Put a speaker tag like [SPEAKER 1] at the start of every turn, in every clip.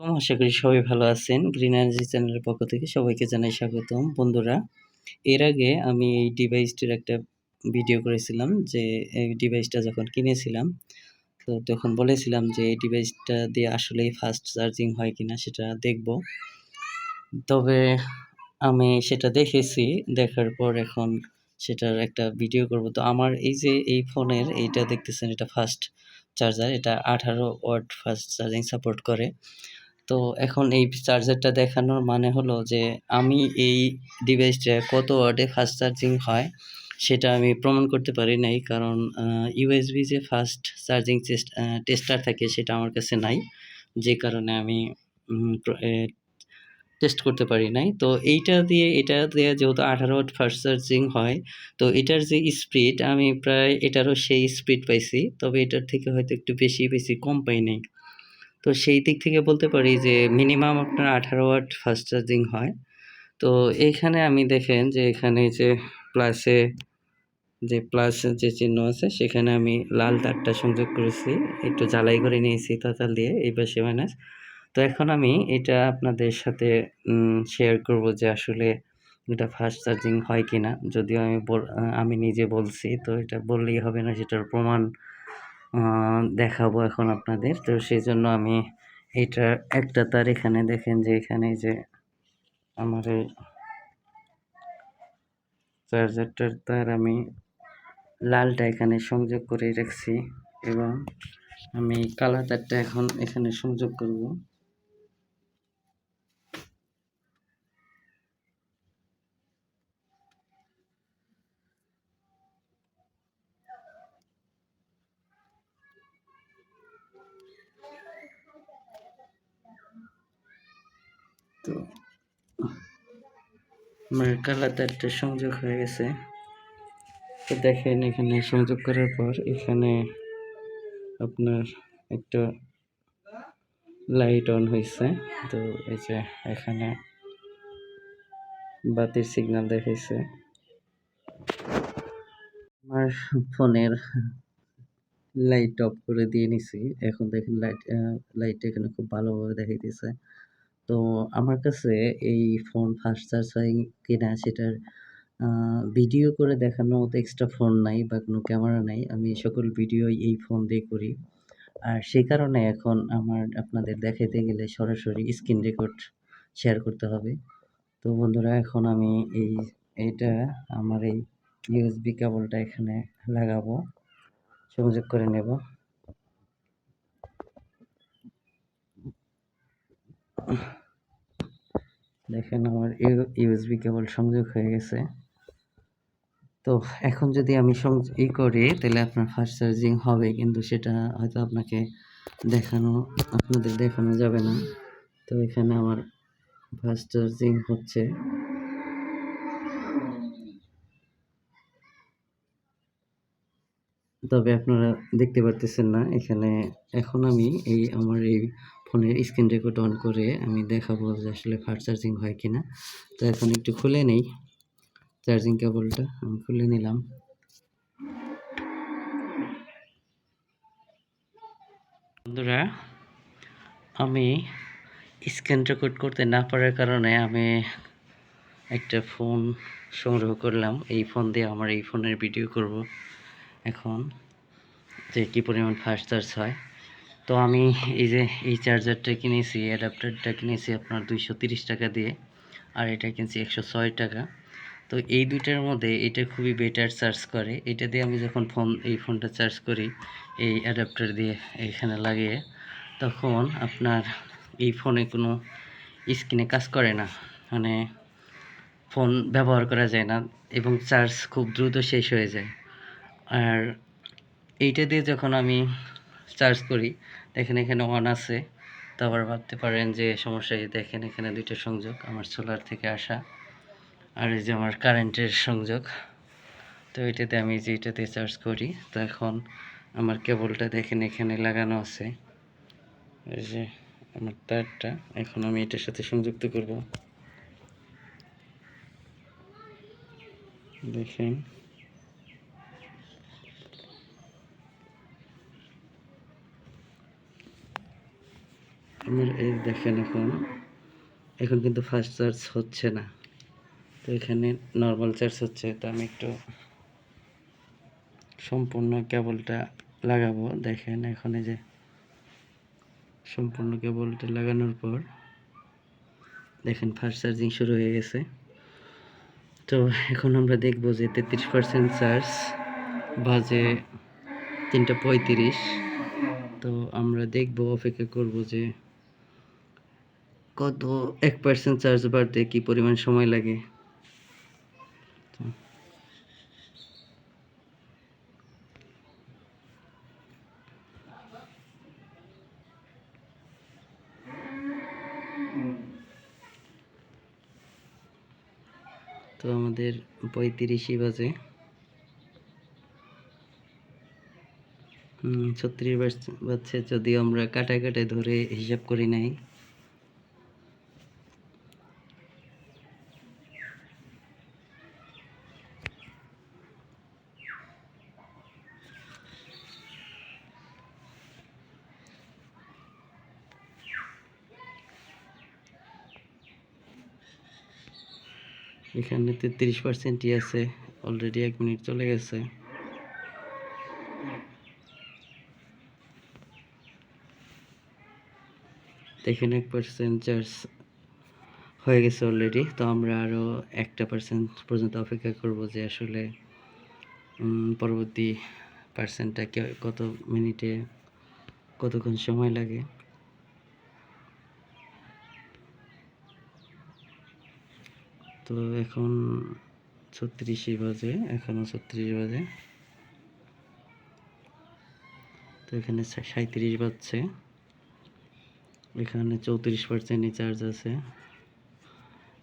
[SPEAKER 1] তো আশা করি সবাই ভালো আছেন। গ্রিন এনার্জি চ্যানেলের পক্ষ থেকে সবাইকে জানাই স্বাগতম। বন্ধুরা, এর আগে আমি এই ডিভাইসটির একটা ভিডিও করেছিলাম যে এই ডিভাইসটা যখন কিনেছিলাম, তো তখন বলেছিলাম যে এই ডিভাইসটা দিয়ে আসলেই ফাস্ট চার্জিং হয় কিনা সেটা দেখব। তবে আমি সেটা দেখেছি। দেখার পর এখন সেটার একটা ভিডিও করব। তো আমার এই যে এই ফোনের এইটা দেখতেছেন এটা ফাস্ট চার্জার। এটা 18 ওয়াট ফাস্ট চার্জিং সাপোর্ট করে। তো এখন এই চার্জারটা দেখানোর মানে হলো যে আমি এই ডিভাইসটা কত ওয়ার্ডে ফাস্ট চার্জিং হয় সেটা আমি প্রমাণ করতে পারি নাই। কারণ ইউএসবি যে ফাস্ট চার্জিং টেস্টার থাকে সেটা আমার কাছে নাই। যে কারণে আমি টেস্ট করতে পারি নাই। তো এইটা দিয়ে এটা দিয়ে যেহেতু 18 ওয়াট ফাস্ট চার্জিং হয়, তো এটার যে স্পিড আমি প্রায় এটারও সেই স্পিড পাইছি। তবে এটার থেকে হয়তো একটু বেশি বেশি কম পাই নাই। তো সেই দিক থেকে বলতে পারি যে মিনিমাম আপনার 18 ওয়াট ফাস্ট চার্জিং হয়। তো এইখানে আমি দেখেন যে এখানে যে প্লাসে যে প্লাসের যে চিহ্ন আছে, সেখানে আমি লাল তারটা সংযোগ করেছি। একটু জ্বালাই করে নিয়েছি তাতাল দিয়ে, এই পাশে মাইনাস। তো এখন আমি এটা আপনাদের সাথে শেয়ার করব যে আসলে এটা ফাস্ট চার্জিং হয় কি না যদিও আমি আমি নিজে বলছি, তো এটা বললেই হবে না, সেটার প্রমাণ দেখাবো এখন আপনাদের। তো সেই জন্য আমি এটা, একটা তার এখানে দেখেন যে এখানে যে আমার এই চার্জারটার তার আমি লালটা এখানে সংযোগ করে রাখছি এবং আমি কালা তারটা এখন এখানে সংযোগ করব। তো আমার তারটা সংযোগ হয়ে গেছে। তো দেখেন, এখানে সংযোগ করার পর এখানে আপনার একটা লাইট অন হইছে। তো এই যে এখানে বাতির সিগন্যাল দেখাইছে। আমার ফোনের লাইট অফ করে দিয়ে নিছি। এখন দেখেন লাইট আ লাইটটা এখানে খুব ভালোভাবে দেখাইতেছে। তো আমার কাছে এই ফোন ফাস্ট চার্জ হয় কিনা সেটার ভিডিও করে দেখানো মতো এক্সট্রা ফোন নাই বা কোনো ক্যামেরা নাই। আমি সকল ভিডিওই এই ফোন দিয়ে করি। আর সেই কারণে এখন আমার আপনাদের দেখাইতে গেলে সরাসরি স্ক্রিন রেকর্ড শেয়ার করতে হবে। তো বন্ধুরা, এখন আমি এই এইটা আমার এই ইউএসবি কেবলটা এখানে লাগাবো। সংযোগ করে নেব। দেখেন আমার ইউ ইউএসবি কেবল সংযোগ হয়ে গেছে। তো এখন যদি আমি ই করি, তাহলে আপনার ফাস্ট চার্জিং হবে, কিন্তু সেটা হয়তো আপনাকে দেখানো, আপনাদের দেখানো যাবে না। তো এখানে আমার ফাস্ট চার্জিং হচ্ছে। তবে আপনারা দেখতে পারতেছেন না, এখানে এখন আমি এই, আমার এই ফোনের স্ক্রিন রেকর্ড অন করে আমি দেখাবো যে আসলে ফাস্ট চার্জিং হয় কি না তো এখন একটু খুলে নেই চার্জিং কেবলটা আমি খুলে নিলাম। বন্ধুরা, আমি স্ক্রিন রেকর্ড করতে না পারার কারণে আমি একটা ফোন সংগ্রহ করলাম। এই ফোন দিয়ে আমার এই ফোনের ভিডিও করব এখন যে কী পরিমাণ ফাস্ট চার্জ হয়। তো আমি এই যে এই চার্জারটা কিনেছি অ্যাডাপ্টারটা কিনেছি আপনার ২৩০ টাকা দিয়ে। আর এটা কিনছি ১০৬ টাকা। তো এই ২ টার মধ্যে এটা খুবই বেটার চার্জ করে। এটা দিয়ে আমি যখন ফোন এই ফোনটা চার্জ করি, এই অ্যাডাপ্টার দিয়ে এখানে লাগিয়ে, তখন আপনার এই ফোনে কোনো স্ক্রিনে কাজ করে না। মানে ফোন ব্যবহার করা যায় না এবং চার্জ খুব দ্রুত শেষ হয়ে যায়। আর এইটা দিয়ে যখন আমি চার্জ করি দেখেন এখানে অন আছে। তো আবার ভাবতে পারেন যে সমস্যা দেখেন এখানে দুইটা সংযোগ, আমার সোলার থেকে আসা। আর এই যে আমার কারেন্টের সংযোগ। তো এটাতে আমি যে এটাতে চার্জ করি, তো এখন আমার কেবলটা দেখেন এখানে লাগানো আছে। এই যে আমার তারটা, এখন আমি এটার সাথে সংযুক্ত করব। দেখেন। আমার এই দেখেন এখন এখন কিন্তু ফার্স্ট চার্জ হচ্ছে না। তো এখানে নর্মাল চার্জ হচ্ছে, তো আমি একটু সম্পূর্ণ কেবলটা লাগাবো। দেখেন এখন এই যে সম্পূর্ণ কেবলটা লাগানোর পর, দেখেন ফাস্ট চার্জিং শুরু হয়ে গেছে। তো এখন আমরা দেখব যে তেত্রিশ পার্সেন্ট চার্জ বাজে তিনটা পঁয়ত্রিশ। তো আমরা দেখব, অপেক্ষা করব যে কত? এক পার্সেন্ট চার্জ বাড়তে কি পরিমাণ সময় লাগে? তো আমাদের পঁয়ত্রিশই বাজে। ছত্রিশ বাজছে, যদিও আমরা কাটায় কাটায় ধরে হিসাব করি নাই। এখানে তেত্রিশ পার্সেন্টই আছে অলরেডি এক মিনিট চলে গেছে। দেখেন এক পার্সেন্ট চার্জ হয়ে গেছে অলরেডি তো আমরা আরও একটা পার্সেন্ট পর্যন্ত অপেক্ষা করব যে আসলে পরবর্তী পার্সেন্টটা কত মিনিটে, কতক্ষণ সময় লাগে। তো এখন ছত্রিশই বাজে এখনও ছত্রিশ বাজে। তো এখানে সাঁত্রিশ বাজছে। এখানে চৌত্রিশ পার্সেন্টই চার্জ আছে।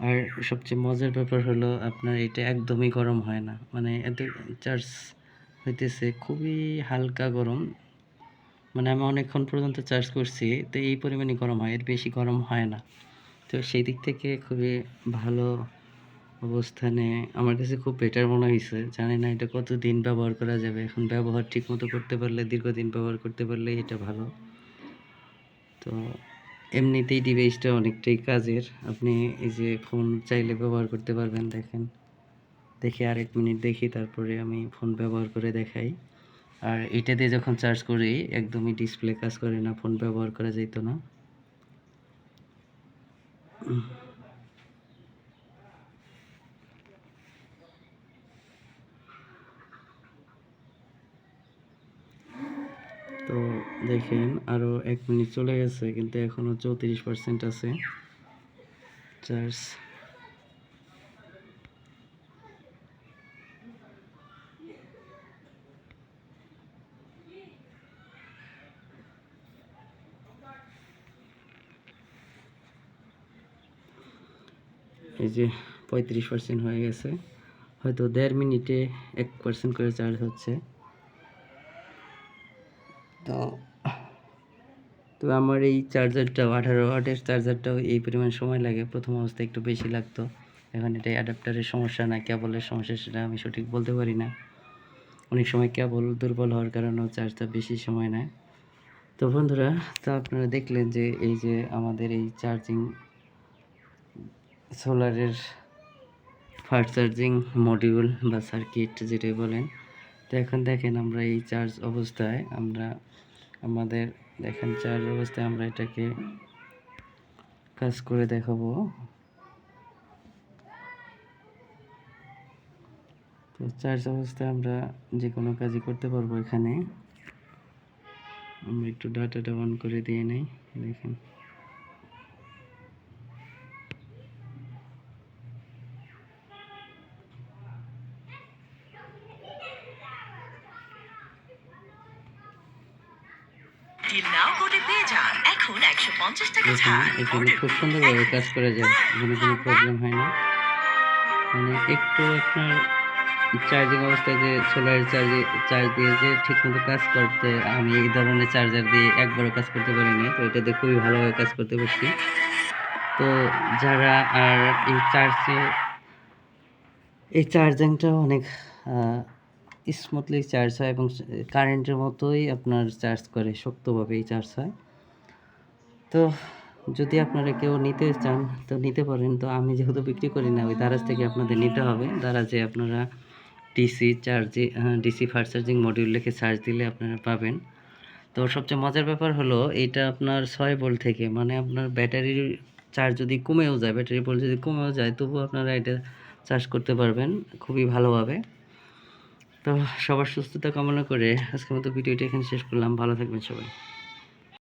[SPEAKER 1] আর সবচেয়ে মজার ব্যাপার হলো আপনার এটা একদমই গরম হয় না। মানে এত চার্জ হইতেছে, খুবই হালকা গরম। মানে আমি অনেকক্ষণ পর্যন্ত চার্জ করছি, তো এই পরিমাণে গরম হয়, এর বেশি গরম হয় না। তো সেই দিক থেকে খুবই ভালো অবস্থানে আমার কাছে খুব বেটার মনে হয়েছে জানি না এটা কতদিন ব্যবহার করা যাবে। এখন ব্যবহার ঠিক মতো করতে পারলে, দীর্ঘদিন ব্যবহার করতে পারলে এটা ভালো। তো এমনিতেই ডিভাইসটা অনেকটাই কাজের। আপনি এই যে ফোন চাইলে ব্যবহার করতে পারবেন, দেখেন। দেখি আরেক মিনিট দেখি, তারপরে আমি ফোন ব্যবহার করে দেখাই। আর এটা দিয়ে যখন চার্জ করি, একদমই ডিসপ্লে কাজ করে না ফোন ব্যবহার করা যেত না তো দেখেন আরও এক মিনিট চলে গেছে, কিন্তু এখনও চৌত্রিশ পার্সেন্ট আছে। চার্জ। এই যে পঁয়ত্রিশ পার্সেন্ট হয়ে গেছে, হয়তো দেড় মিনিটে এক পার্সেন্ট করে চার্জ হচ্ছে তো তো আমার এই চার্জারটাও, আঠারো ওয়াটের চার্জারটাও এই পরিমাণ সময় লাগে। প্রথম অবস্থায় একটু বেশি লাগতো। এখন এটা অ্যাডাপ্টারের সমস্যা, না কেবলের সমস্যা সেটা আমি সঠিক বলতে পারি না। অনেক সময় কেবল দুর্বল হওয়ার কারণেও চার্জটা বেশি সময় নেয়। তো বন্ধুরা, তো আপনারা দেখলেন যে এই যে আমাদের এই চার্জিং সোলারের ফাস্ট চার্জিং মডিউল বা সার্কিট যেটাই বলেন, তো এখন দেখেন আমরা এই চার্জ অবস্থায় আমরা আমাদের দেখেন চার্জ অবস্থায় আমরা এটাকে কাজ করে দেখাবো। তো চার্জ অবস্থায় আমরা যে কোনো কাজই করতে পারব এখানে। আমরা একটু ডাটাটা অন করে দিয়ে নেই, দেখেন।
[SPEAKER 2] এখন
[SPEAKER 1] খুব সুন্দরভাবে কাজ করে যায় এখানে কোনো প্রবলেম হয় না। মানে একটু আপনার চার্জিং অবস্থায় যে সোলার চার্জে চার্জ দিয়ে যে ঠিকমতো কাজ করতে আমি এই ধরনের চার্জার দিয়ে একবারও কাজ করতে পারিনি তো এটাতে খুবই ভালোভাবে কাজ করতে পারছি। তো যারা আর এই চার্জে এই চার্জিংটা অনেক স্মুথলি চার্জ হয় এবং কারেন্টের মতোই আপনার চার্জ করে শক্তভাবেই চার্জ হয়। তো যদি আপনারা কেউ নিতে চান, তো নিতে পারেন। তো আমি যেহেতু বিক্রি করি না, ওই দারাজ থেকে আপনাদের নিতে হবে। দারাজে আপনারা ডিসি চার্জে ডিসি ফাস্ট চার্জিং মডিউল লিখে সার্চ দিলে আপনারা পাবেন। তো সবচেয়ে মজার ব্যাপার হলো, এটা আপনার ছয় ভোল্ট থেকে মানে আপনার ব্যাটারির চার্জ যদি কমেও যায় ব্যাটারি ভোল্ট যদি কমেও যায়, তবুও আপনারা এটা চার্জ করতে পারবেন খুবই ভালোভাবে। তো সবার সুস্থতা কামনা করে আজকের মতো ভিডিওটি এখানে শেষ করলাম। ভালো থাকবেন সবাই।